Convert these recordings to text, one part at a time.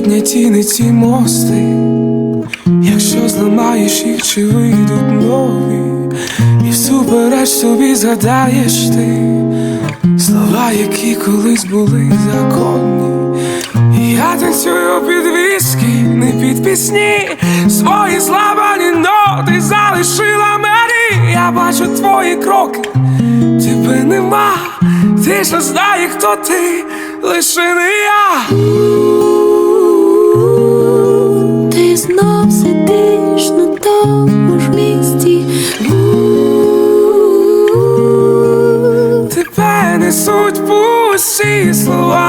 Підняті не ті мости, якщо зламаєш їх, чи вийдуть нові, і всупереч собі згадаєш ти слова, які колись були законні. Я танцюю під віскі, не під пісні, свої зламані ноти залишила мені. Я бачу твої кроки, тебе нема, ти ж знає, хто ти, лише не я. Знов сидиш на тому ж місці. Тебе несуть пусті слова.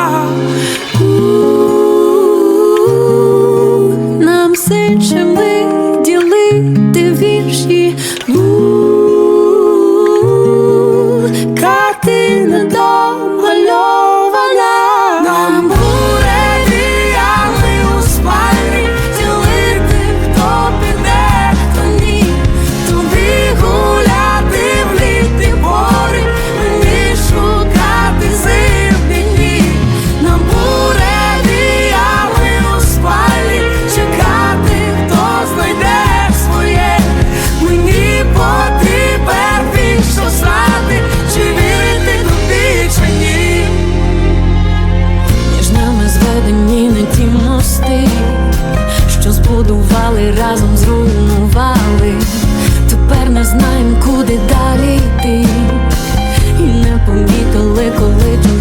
мости, що збудували, разом зруйнували. Тепер не знаємо, куди далі йти, і не помітили, коли.